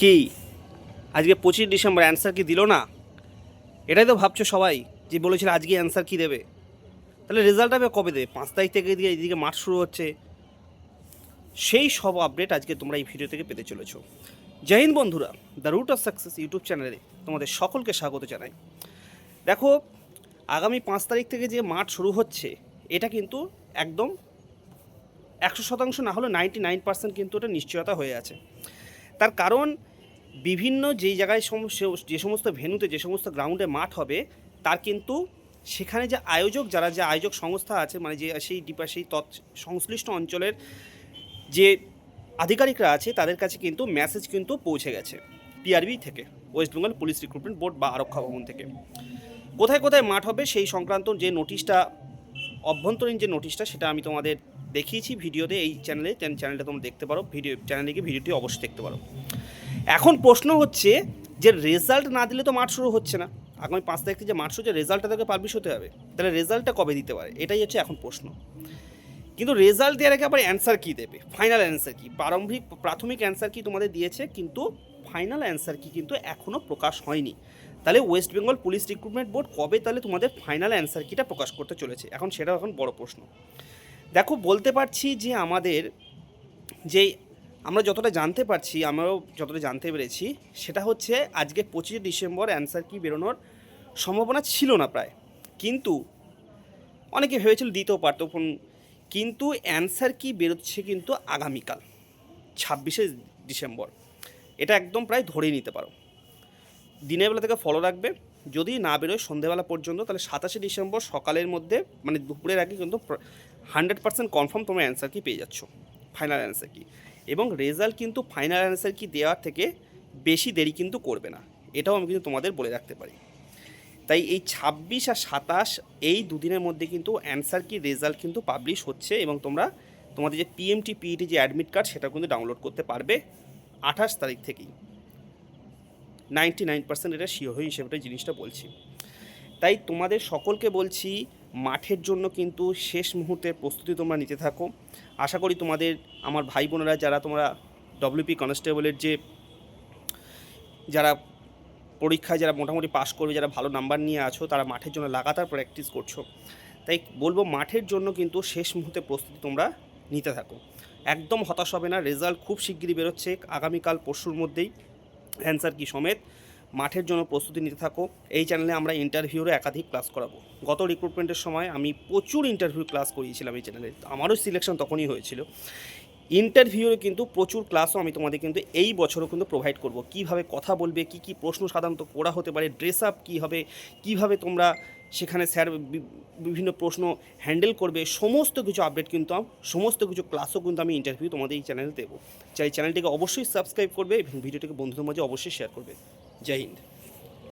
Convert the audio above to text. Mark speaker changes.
Speaker 1: কি? আজকে পঁচিশ ডিসেম্বর অ্যান্সার কি দিল না? এটাই তো ভাবছ সবাই, যে বলেছিল আজকে অ্যান্সার কি দেবে? তাহলে রেজাল্ট হবে কবে দেবে? পাঁচ তারিখ থেকে এদিকে এদিকে মাঠ শুরু হচ্ছে। সেই সব আপডেট আজকে তোমরা এই ভিডিও থেকে পেতে চলেছো। জয় হিন্দ বন্ধুরা the root of success YouTube চ্যানেলে তোমাদের সকলকে স্বাগত জানাই। দেখো, আগামী পাঁচ তারিখ থেকে যে মাঠ শুরু হচ্ছে, এটা কিন্তু একদম একশো শতাংশ না হলে নাইনটি নাইন পার্সেন্ট কিন্তু এটা নিশ্চয়তা হয়ে আছে। তার কারণ বিভিন্ন যেই জায়গায় যে সমস্ত ভেন্যুতে, যে সমস্ত গ্রাউন্ডে মাঠ হবে, তার কিন্তু সেখানে যে আয়োজক, যারা যে আয়োজক সংস্থা আছে মানে যে সেই ডিপা, সেই তৎ, সংশ্লিষ্ট অঞ্চলের যে আধিকারিকরা আছে, তাদের কাছে কিন্তু মেসেজ কিন্তু পৌঁছে গেছে পিআরবি থেকে West Bengal police recruitment board বা আরক্ষা ভবন থেকে। কোথায় কোথায় মাঠ হবে, সেই সংক্রান্ত যে নোটিশটা অভ্যন্তরীণ যে নোটিশটা সেটা আমি তোমাদের দেখিয়েছি ভিডিওতে, এই চ্যানেলে চ্যানেলটা তোমরা দেখতে পারো, ভিডিও চ্যানেলে গিয়ে ভিডিওটি অবশ্যই দেখতে পারো। এখন প্রশ্ন হচ্ছে যে রেজাল্ট না দিলে তো মাঠ শুরু হচ্ছে না। আগামী পাঁচ তারিখ থেকে যে মাঠ শুরু হচ্ছে রেজাল্টটা তাকে পাবলিশ হতে হবে। তাহলে রেজাল্টটা কবে দিতে পারে? এটাই হচ্ছে এখন প্রশ্ন। কিন্তু রেজাল্ট দেওয়ার আগে আবার অ্যান্সার কী দেবে? ফাইনাল অ্যান্সার কী? প্রারম্ভিক, প্রাথমিক অ্যান্সার কি তোমাদের দিয়েছে, কিন্তু ফাইনাল অ্যান্সার কি কিন্তু এখনও প্রকাশ হয়নি। তাহলে West Bengal police recruitment board কবে তাহলে তোমাদের ফাইনাল অ্যান্সার কিটা প্রকাশ করতে চলেছে? এখন সেটা এখন বড় প্রশ্ন। দেখো, বলতে পারছি যে আমাদের যে আমরা যতটা জানতে পারছি, আমরাও যতটা জানতে পেরেছি, সেটা হচ্ছে আজকে পঁচিশে ডিসেম্বর অ্যান্সার কি বেরোনোর সম্ভাবনা ছিল না প্রায়। কিন্তু অনেকে ভেবেছিল দিতেও পারতো ফোন, কিন্তু অ্যান্সার কি বেরোচ্ছে কিন্তু আগামীকাল, ছাব্বিশে ডিসেম্বর। এটা একদম প্রায় ধরেই নিতে পারো। দিনের বেলা থেকে ফলো রাখবে। যদি না বেরোয় সন্ধেবেলা পর্যন্ত, তাহলে সাতাশে ডিসেম্বর সকালের মধ্যে মানে দুপুরের আগে কিন্তু হান্ড্রেড পার্সেন্ট কনফার্ম তোমরা অ্যান্সার কি পেয়ে যাচ্ছ ফাইনাল অ্যান্সার কি। এবং রেজাল্ট কিন্তু ফাইনাল অ্যান্সার কি দেওয়ার থেকে বেশি দেরি কিন্তু করবে না। এটাও আমি কিন্তু তোমাদের বলে রাখতে পারি। তাই এই ছাব্বিশ আর সাতাশ এই দুদিনের মধ্যে কিন্তু অ্যান্সার কি রেজাল্ট কিন্তু পাবলিশ হচ্ছে এবং তোমরা তোমাদের যে পিএমটি পিইটি যে অ্যাডমিট কার্ড সেটা কিন্তু ডাউনলোড করতে পারবে আঠাশ তারিখ থেকেই। নাইনটি নাইন পার্সেন্ট এটা শিওর হয়ে হিসেবে জিনিসটা বলছি। তাই তোমাদের সকলকে বলছি মাঠের জন্য কিন্তু শেষ মুহূর্তের প্রস্তুতি তোমরা নিতে থাকো। আশা করি তোমাদের, আমার ভাই বোনেরা যারা তোমরা ডব্লিউপি কনস্টেবলের যে, যারা পরীক্ষায় যারা মোটামুটি পাশ করবে, যারা ভালো নাম্বার নিয়ে আছো, তারা মাঠের জন্য লাগাতার প্র্যাকটিস করছ। তাই বলব মাঠের জন্য কিন্তু শেষ মুহূর্তে প্রস্তুতি তোমরা নিতে থাকো। একদম হতাশ হবে না রেজাল্ট খুব শিগগিরই বেরোচ্ছে। আগামীকাল, পরশুর মধ্যেই অ্যান্সার কি সমেত? মাঠের জন্য প্রস্তুতি নিতে থাকো। এই চ্যানেলে আমরা ইন্টারভিউরও একাধিক ক্লাস করাবো। গত রিক্রুটমেন্টের সময় আমি প্রচুর ইন্টারভিউ ক্লাস করিয়েছিলাম এই চ্যানেলে আমারও সিলেকশন তখনই হয়েছিল। ইন্টারভিউরে কিন্তু প্রচুর ক্লাসও আমি তোমাদের কিন্তু এই বছরও কিন্তু প্রোভাইড করব। কীভাবে কথা বলবে, কি কি প্রশ্ন সাধারণত করা হতে পারে ড্রেস আপ কী হবে, কীভাবে তোমরা সেখানে স্যার বিভিন্ন প্রশ্ন হ্যান্ডেল করবে, সমস্ত কিছু আপডেট কিন্তু আম- সমস্ত কিছু ক্লাসও কিন্তু আমি ইন্টারভিউ তোমাদের এই চ্যানেলে দেবো। চাই চ্যানেলটিকে অবশ্যই সাবস্ক্রাইব করবে এবং ভিডিওটিকে বন্ধুদের মাঝে অবশ্যই শেয়ার করবে। জয় হিন্দ